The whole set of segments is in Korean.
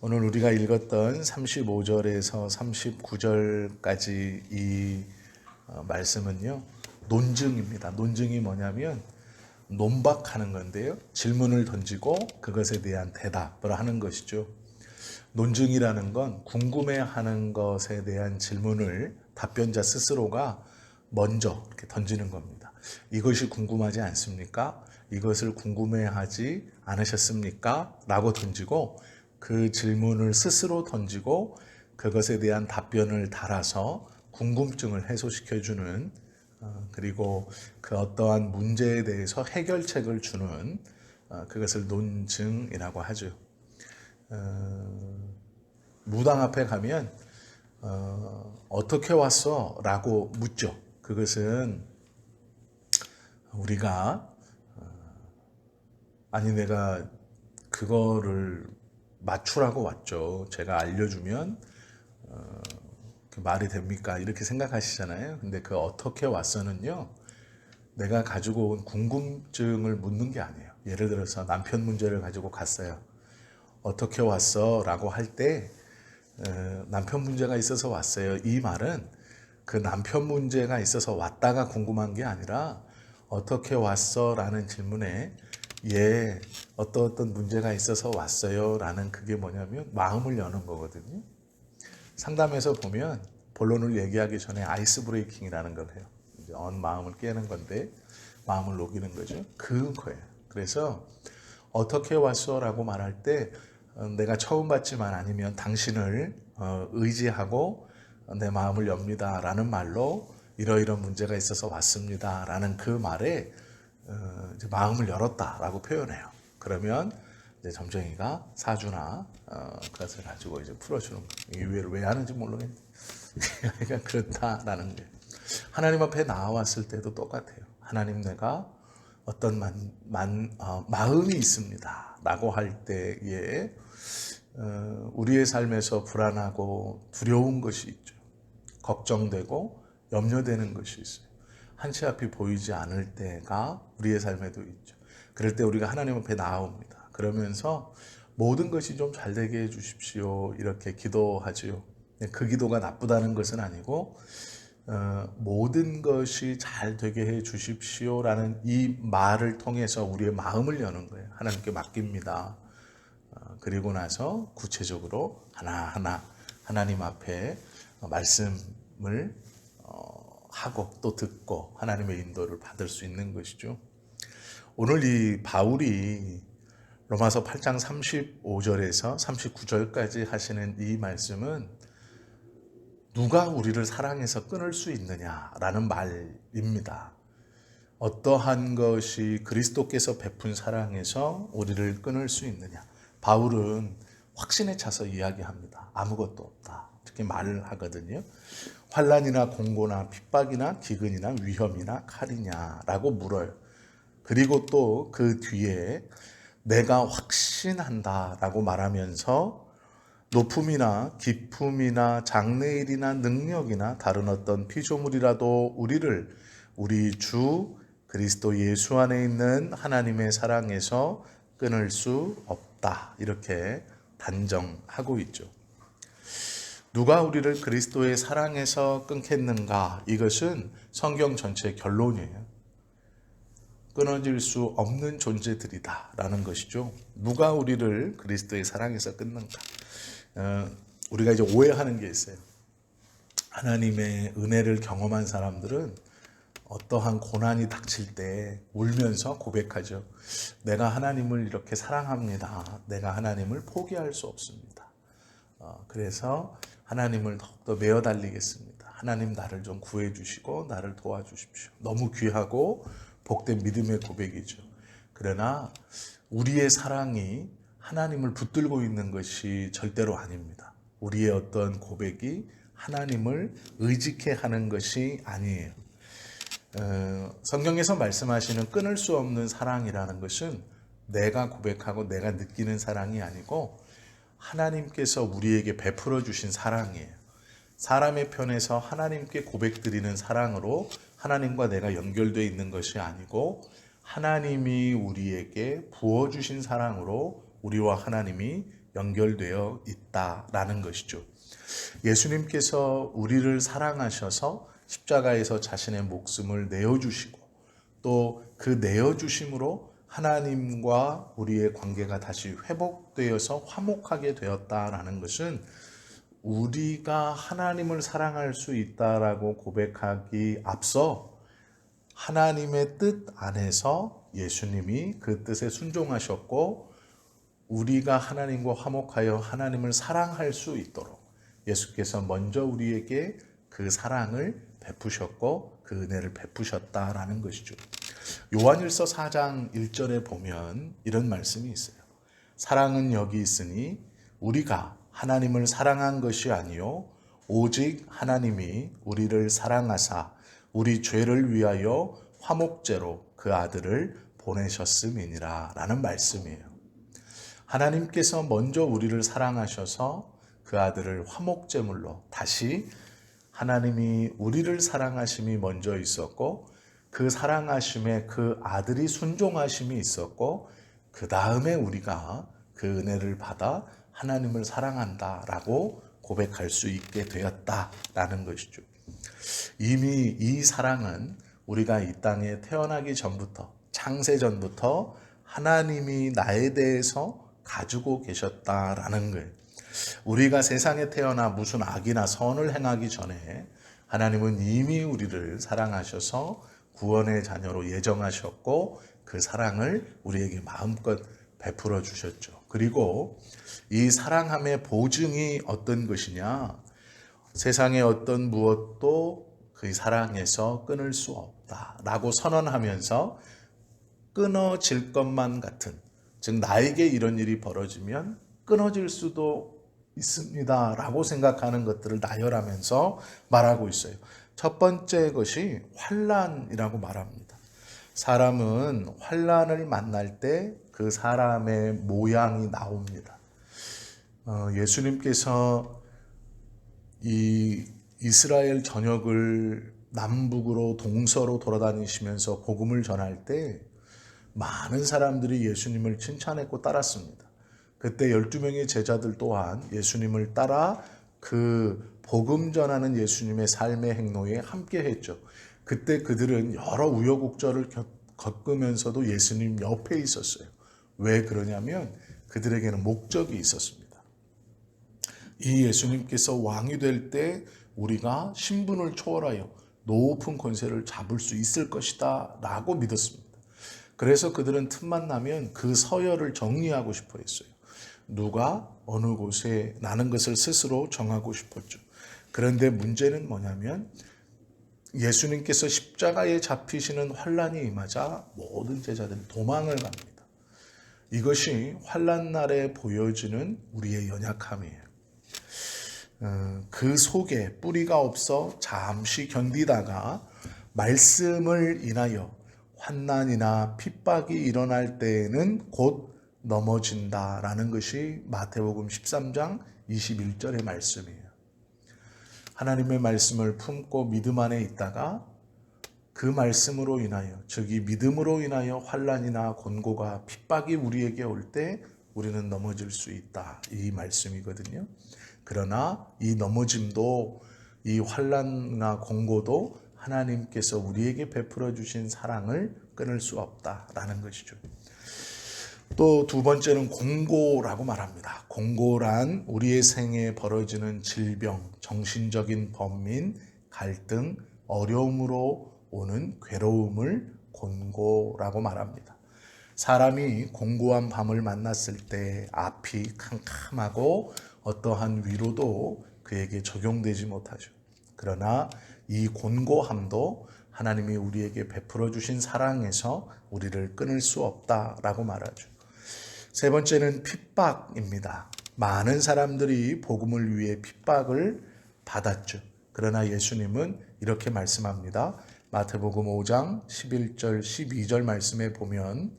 오늘 우리가 읽었던 35절에서 39절까지 이 어, 말씀은요, 논증입니다. 논증이 뭐냐면, 논박하는 건데요. 질문을 던지고 그것에 대한 대답을 하는 것이죠. 논증이라는 건 궁금해하는 것에 대한 질문을 답변자 스스로가 먼저 이렇게 던지는 겁니다. 이것이 궁금하지 않습니까? 이것을 궁금해하지 않으셨습니까? 라고 던지고 그 질문을 스스로 던지고 그것에 대한 답변을 달아서 궁금증을 해소시켜주는 어, 그리고 그 어떠한 문제에 대해서 해결책을 주는 어, 그것을 논증이라고 하죠. 어, 무당 앞에 가면 어, 어떻게 왔어? 라고 묻죠. 그것은 우리가 어, 아니 내가 그거를 맞추라고 왔죠. 제가 알려주면 어, 그 말이 됩니까? 이렇게 생각하시잖아요. 근데 그 어떻게 왔어는요. 내가 가지고 온 궁금증을 묻는 게 아니에요. 예를 들어서 남편 문제를 가지고 갔어요. 어떻게 왔어? 라고 할 때 남편 문제가 있어서 왔어요. 이 말은 그 남편 문제가 있어서 왔다가 궁금한 게 아니라 어떻게 왔어? 라는 질문에 예, 어떤 어떤 문제가 있어서 왔어요. 라는 그게 뭐냐면 마음을 여는 거거든요. 상담에서 보면 본론을 얘기하기 전에 아이스 브레이킹이라는 걸 해요. 이제 언 마음을 깨는 건데 마음을 녹이는 거죠. 그 거예요. 그래서 어떻게 왔어라고 말할 때 어, 내가 처음 봤지만 아니면 당신을 어, 의지하고 내 마음을 엽니다라는 말로 이러이런 문제가 있어서 왔습니다라는 그 말에 마음을 열었다라고 표현해요. 그러면 이제 점쟁이가 사주나 어, 그것을 가지고 이제 풀어주는. 이해를 왜 하는지 모르겠는데 그러니까 그렇다라는 게 하나님 앞에 나와왔을 때도 똑같아요. 하나님 내가 어떤 만, 만, 어, 마음이 있습니다라고 할 때에 어, 우리의 삶에서 불안하고 두려운 것이 있죠. 걱정되고 염려되는 것이 있어요. 한치 앞이 보이지 않을 때가 우리의 삶에도 있죠. 그럴 때 우리가 하나님 앞에 나옵니다. 그러면서 모든 것이 좀 잘 되게 해 주십시오. 이렇게 기도하지요. 그 기도가 나쁘다는 것은 아니고 어, 모든 것이 잘 되게 해 주십시오라는 이 말을 통해서 우리의 마음을 여는 거예요. 하나님께 맡깁니다. 어, 그리고 나서 구체적으로 하나하나 하나님 앞에 말씀을 어, 하고 또 듣고 하나님의 인도를 받을 수 있는 것이죠. 오늘 이 바울이 로마서 8장 35절에서 39절까지 하시는 이 말씀은 누가 우리를 사랑해서 끊을 수 있느냐라는 말입니다. 어떠한 것이 그리스도께서 베푼 사랑에서 우리를 끊을 수 있느냐. 바울은 확신에 차서 이야기합니다. 아무것도 없다. 이렇게 말을 하거든요. 환란이나 공고나 핍박이나 기근이나 위험이나 칼이냐라고 물어요. 그리고 또 그 뒤에 내가 확신한다라고 말하면서 높음이나 기품이나 장래일이나 능력이나 다른 어떤 피조물이라도 우리를 우리 주 그리스도 예수 안에 있는 하나님의 사랑에서 끊을 수 없다. 이렇게 단정하고 있죠. 누가 우리를 그리스도의 사랑에서 끊겠는가? 이것은 성경 전체 결론이에요. 끊어질 수 없는 존재들이다라는 것이죠. 누가 우리를 그리스도의 사랑에서 끊는가? 어, 우리가 이제 오해하는 게 있어요. 하나님의 은혜를 경험한 사람들은 어떠한 고난이 닥칠 때 울면서 고백하죠. 내가 하나님을 이렇게 사랑합니다. 내가 하나님을 포기할 수 없습니다. 어, 그래서 하나님을 더욱더 메어 달리겠습니다. 하나님 나를 좀 구해 주시고 나를 도와주십시오. 너무 귀하고 복된 믿음의 고백이죠. 그러나 우리의 사랑이 하나님을 붙들고 있는 것이 절대로 아닙니다. 우리의 어떤 고백이 하나님을 의지케 하는 것이 아니에요. 어, 성경에서 말씀하시는 끊을 수 없는 사랑이라는 것은 내가 고백하고 내가 느끼는 사랑이 아니고 하나님께서 우리에게 베풀어 주신 사랑이에요. 사람의 편에서 하나님께 고백드리는 사랑으로 하나님과 내가 연결되어 있는 것이 아니고 하나님이 우리에게 부어 주신 사랑으로 우리와 하나님이 연결되어 있다라는 것이죠. 예수님께서 우리를 사랑하셔서 십자가에서 자신의 목숨을 내어 주시고 또 그 내어 주심으로 하나님과 우리의 관계가 다시 회복되어서 화목하게 되었다라는 것은 우리가 하나님을 사랑할 수 있다라고 고백하기 앞서 하나님의 뜻 안에서 예수님이 그 뜻에 순종하셨고 우리가 하나님과 화목하여 하나님을 사랑할 수 있도록 예수께서 먼저 우리에게 그 사랑을 베푸셨고 그 은혜를 베푸셨다라는 것이죠. 요한일서 4장 1절에 보면 이런 말씀이 있어요. 사랑은 여기 있으니 우리가 하나님을 사랑한 것이 아니요 오직 하나님이 우리를 사랑하사 우리 죄를 위하여 화목제로 그 아들을 보내셨음이니라 라는 말씀이에요. 하나님께서 먼저 우리를 사랑하셔서 그 아들을 화목제물로 다시 하나님이 우리를 사랑하심이 먼저 있었고 그 사랑하심에 그 아들이 순종하심이 있었고 그 다음에 우리가 그 은혜를 받아 하나님을 사랑한다라고 고백할 수 있게 되었다라는 것이죠. 이미 이 사랑은 우리가 이 땅에 태어나기 전부터 창세 전부터 하나님이 나에 대해서 가지고 계셨다라는 거예요. 우리가 세상에 태어나 무슨 악이나 선을 행하기 전에 하나님은 이미 우리를 사랑하셔서 구원의 자녀로 예정하셨고 그 사랑을 우리에게 마음껏 베풀어 주셨죠. 그리고 이 사랑함의 보증이 어떤 것이냐? 세상의 어떤 무엇도 그 사랑에서 끊을 수 없다라고 선언하면서 끊어질 것만 같은 즉 나에게 이런 일이 벌어지면 끊어질 수도 있습니다라고 생각하는 것들을 나열하면서 말하고 있어요. 첫 번째 것이 환란이라고 말합니다. 사람은 환란을 만날 때 그 사람의 모양이 나옵니다. 어, 예수님께서 이 이스라엘 전역을 남북으로 동서로 돌아다니시면서 복음을 전할 때 많은 사람들이 예수님을 칭찬했고 따랐습니다. 그때 12명의 제자들 또한 예수님을 따라 그 복음 전하는 예수님의 삶의 행로에 함께 했죠. 그때 그들은 여러 우여곡절을 겪으면서도 예수님 옆에 있었어요. 왜 그러냐면 그들에게는 목적이 있었습니다. 이 예수님께서 왕이 될 때 우리가 신분을 초월하여 높은 권세를 잡을 수 있을 것이다 라고 믿었습니다. 그래서 그들은 틈만 나면 그 서열을 정리하고 싶어 했어요. 누가 어느 곳에 나는 것을 스스로 정하고 싶었죠. 그런데 문제는 뭐냐면 예수님께서 십자가에 잡히시는 환란이 임하자 모든 제자들이 도망을 갑니다. 이것이 환란 날에 보여지는 우리의 연약함이에요. 어, 그 속에 뿌리가 없어 잠시 견디다가 말씀을 인하여 환난이나 핍박이 일어날 때에는 곧 넘어진다라는 것이 마태복음 13장 21절의 말씀이에요. 하나님의 말씀을 품고 믿음 안에 있다가 그 말씀으로 인하여 즉 이 믿음으로 인하여 환란이나 곤고가 핍박이 우리에게 올 때 우리는 넘어질 수 있다. 이 말씀이거든요. 그러나 이 넘어짐도 이 환란이나 공고도 하나님께서 우리에게 베풀어 주신 사랑을 끊을 수 없다라는 것이죠. 또 두 번째는 공고라고 말합니다. 공고란 우리의 생에 벌어지는 질병, 정신적인 번민, 갈등, 어려움으로 오는 괴로움을 곤고라고 말합니다. 사람이 공고한 밤을 만났을 때 앞이 캄캄하고 어떠한 위로도 그에게 적용되지 못하죠. 그러나 이 곤고함도 하나님이 우리에게 베풀어 주신 사랑에서 우리를 끊을 수 없다라고 말하죠. 세 번째는 핍박입니다. 많은 사람들이 복음을 위해 핍박을 받았죠. 그러나 예수님은 이렇게 말씀합니다. 마태복음 5장 11절 12절 말씀에 보면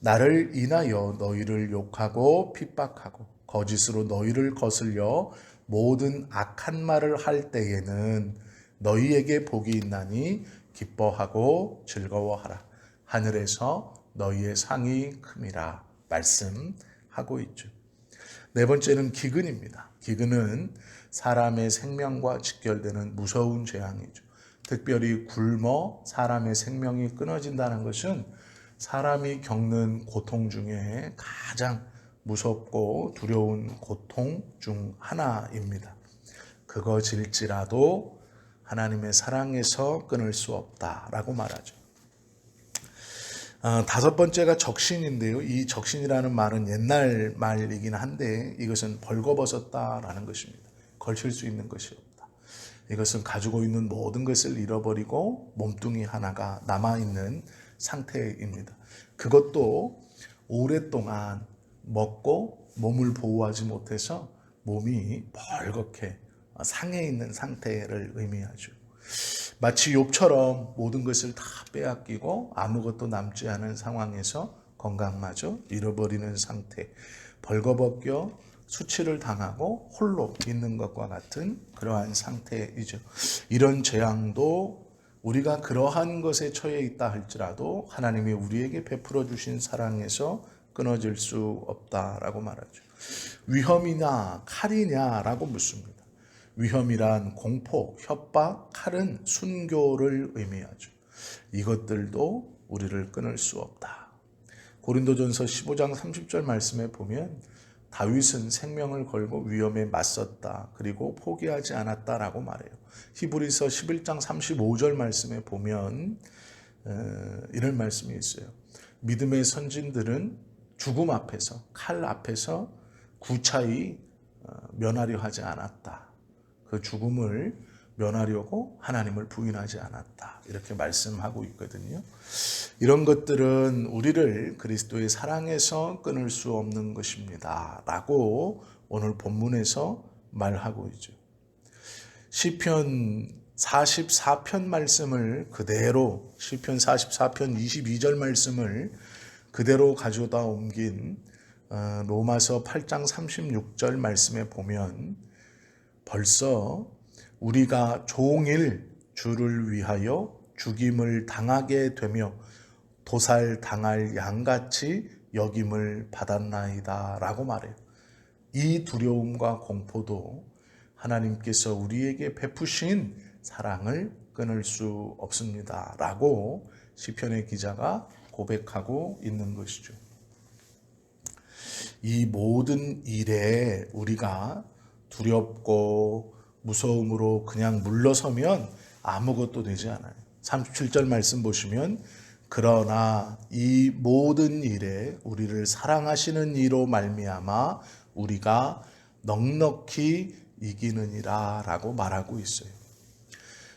나를 인하여 너희를 욕하고 핍박하고 거짓으로 너희를 거슬려 모든 악한 말을 할 때에는 너희에게 복이 있나니 기뻐하고 즐거워하라. 하늘에서 너희의 상이 큼이라 말씀하고 있죠. 네 번째는 기근입니다. 기근은 사람의 생명과 직결되는 무서운 재앙이죠. 특별히 굶어 사람의 생명이 끊어진다는 것은 사람이 겪는 고통 중에 가장 무섭고 두려운 고통 중 하나입니다. 그것일지라도 하나님의 사랑에서 끊을 수 없다라고 말하죠. 어, 다섯 번째가 적신인데요. 이 적신이라는 말은 옛날 말이긴 한데 이것은 벌거벗었다라는 것입니다. 걸칠 수 있는 것이 없다. 이것은 가지고 있는 모든 것을 잃어버리고 몸뚱이 하나가 남아있는 상태입니다. 그것도 오랫동안 먹고 몸을 보호하지 못해서 몸이 벌겋게 상해 있는 상태를 의미하죠. 마치 욥처럼 모든 것을 다 빼앗기고 아무것도 남지 않은 상황에서 건강마저 잃어버리는 상태, 벌거벗겨 수치를 당하고 홀로 있는 것과 같은 그러한 상태이죠. 이런 재앙도 우리가 그러한 것에 처해 있다 할지라도 하나님이 우리에게 베풀어 주신 사랑에서 끊어질 수 없다라고 말하죠. 위험이냐 칼이냐라고 묻습니다. 위험이란 공포, 협박, 칼은 순교를 의미하죠. 이것들도 우리를 끊을 수 없다. 고린도전서 15장 30절 말씀에 보면 다윗은 생명을 걸고 위험에 맞섰다. 그리고 포기하지 않았다라고 말해요. 히브리서 11장 35절 말씀에 보면 어, 이런 말씀이 있어요. 믿음의 선진들은 죽음 앞에서 칼 앞에서 구차히 어, 면하려 하지 않았다. 그 죽음을 면하려고 하나님을 부인하지 않았다. 이렇게 말씀하고 있거든요. 이런 것들은 우리를 그리스도의 사랑에서 끊을 수 없는 것입니다. 라고 오늘 본문에서 말하고 있죠. 시편 44편 말씀을 그대로 시편 44편 22절 말씀을 그대로 가져다 옮긴 어, 로마서 8장 36절 말씀에 보면 벌써 우리가 종일 주를 위하여 죽임을 당하게 되며 도살 당할 양같이 여김을 받았나이다 라고 말해요. 이 두려움과 공포도 하나님께서 우리에게 베푸신 사랑을 끊을 수 없습니다. 라고 시편의 기자가 고백하고 있는 것이죠. 이 모든 일에 우리가 두렵고 무서움으로 그냥 물러서면 아무것도 되지 않아요. 37절 말씀 보시면 그러나 이 모든 일에 우리를 사랑하시는 이로 말미암아 우리가 넉넉히 이기느니라라고 말하고 있어요.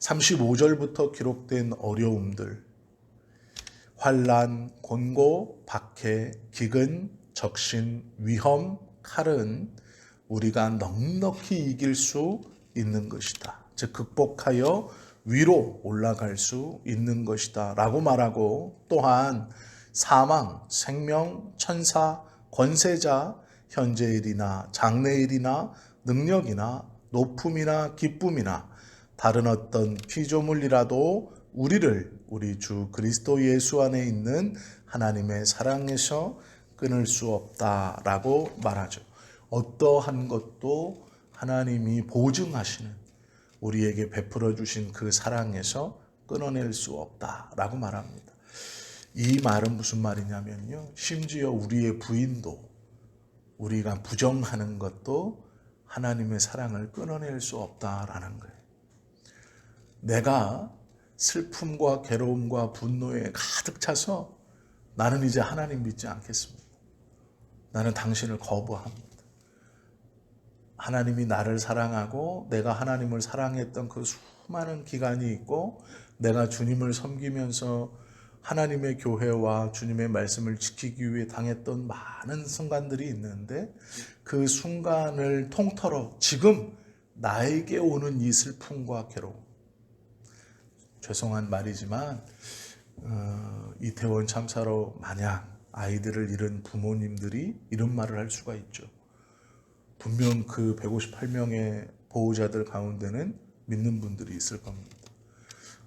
35절부터 기록된 어려움들 환란, 곤고, 박해, 기근, 적신, 위험, 칼은 우리가 넉넉히 이길 수 있는 것이다. 즉 극복하여 위로 올라갈 수 있는 것이다. 라고 말하고 또한 사망, 생명, 천사, 권세자, 현재일이나 장래일이나 능력이나 높음이나 기쁨이나 다른 어떤 피조물이라도 우리를 우리 주 그리스도 예수 안에 있는 하나님의 사랑에서 끊을 수 없다라고 말하죠. 어떠한 것도 하나님이 보증하시는 우리에게 베풀어 주신 그 사랑에서 끊어낼 수 없다라고 말합니다. 이 말은 무슨 말이냐면요. 심지어 우리의 부인도 우리가 부정하는 것도 하나님의 사랑을 끊어낼 수 없다라는 거예요. 내가 슬픔과 괴로움과 분노에 가득 차서 나는 이제 하나님 믿지 않겠습니다. 나는 당신을 거부합니다. 하나님이 나를 사랑하고 내가 하나님을 사랑했던 그 수많은 기간이 있고 내가 주님을 섬기면서 하나님의 교회와 주님의 말씀을 지키기 위해 당했던 많은 순간들이 있는데 그 순간을 통틀어 지금 나에게 오는 이 슬픔과 괴로움. 죄송한 말이지만 어, 이태원 참사로 만약 아이들을 잃은 부모님들이 이런 말을 할 수가 있죠. 분명 그 158명의 보호자들 가운데는 믿는 분들이 있을 겁니다.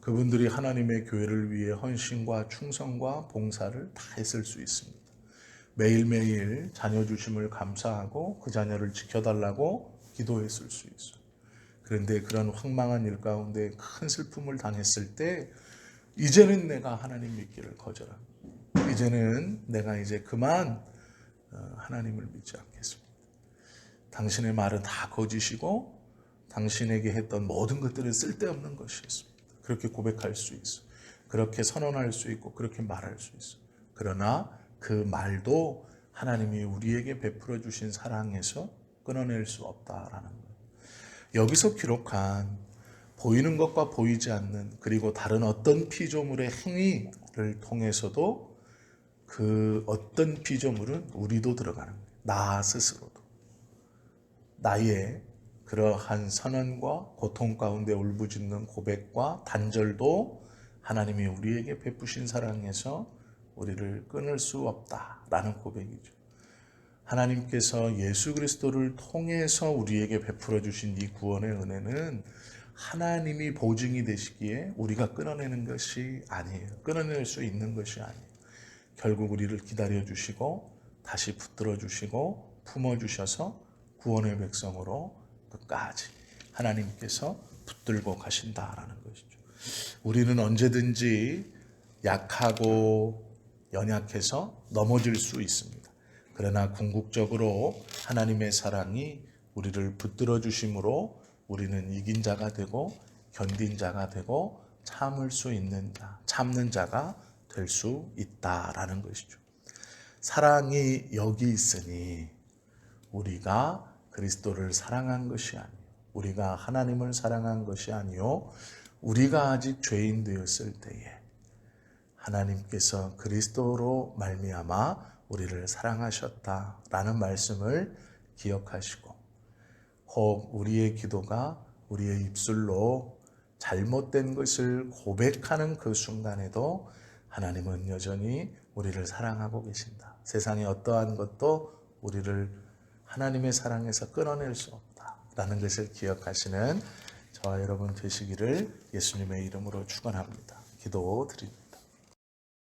그분들이 하나님의 교회를 위해 헌신과 충성과 봉사를 다 했을 수 있습니다. 매일매일 자녀 주심을 감사하고 그 자녀를 지켜달라고 기도했을 수 있어. 그런데 그런 황망한 일 가운데 큰 슬픔을 당했을 때 이제는 내가 하나님 믿기를 거절합니다. 이제는 내가 이제 그만 어, 하나님을 믿지 않겠습니다. 당신의 말은 다 거짓이고 당신에게 했던 모든 것들은 쓸데없는 것이었습니다. 그렇게 고백할 수 있어. 그렇게 선언할 수 있고 그렇게 말할 수 있어. 그러나 그 말도 하나님이 우리에게 베풀어 주신 사랑에서 끊어낼 수 없다라는 거예요. 여기서 기록한 보이는 것과 보이지 않는 그리고 다른 어떤 피조물의 행위를 통해서도 그 어떤 피조물은 우리도 들어가는 거예요. 나 스스로도. 나의 그러한 선언과 고통 가운데 울부짖는 고백과 단절도 하나님이 우리에게 베푸신 사랑에서 우리를 끊을 수 없다라는 고백이죠. 하나님께서 예수 그리스도를 통해서 우리에게 베풀어 주신 이 구원의 은혜는 하나님이 보증이 되시기에 우리가 끊어내는 것이 아니에요. 끊어낼 수 있는 것이 아니에요. 결국 우리를 기다려 주시고 다시 붙들어 주시고 품어 주셔서 구원의 백성으로 끝까지 하나님께서 붙들고 가신다라는 것이죠. 우리는 언제든지 약하고 연약해서 넘어질 수 있습니다. 그러나 궁극적으로 하나님의 사랑이 우리를 붙들어 주심으로 우리는 이긴 자가 되고 견딘 자가 되고 참을 수 있는 자, 참는 자가 될 수 있다라는 것이죠. 사랑이 여기 있으니 우리가 그리스도를 사랑한 것이 아니요 우리가 하나님을 사랑한 것이 아니요 우리가 아직 죄인 되었을 때에 하나님께서 그리스도로 말미암아 우리를 사랑하셨다라는 말씀을 기억하시고 혹 우리의 기도가 우리의 입술로 잘못된 것을 고백하는 그 순간에도 하나님은 여전히 우리를 사랑하고 계신다. 세상의 어떠한 것도 우리를 하나님의 사랑에서 끊어낼 수 없다라는 것을 기억하시는 저와 여러분 되시기를 예수님의 이름으로 축원합니다. 기도 드립니다.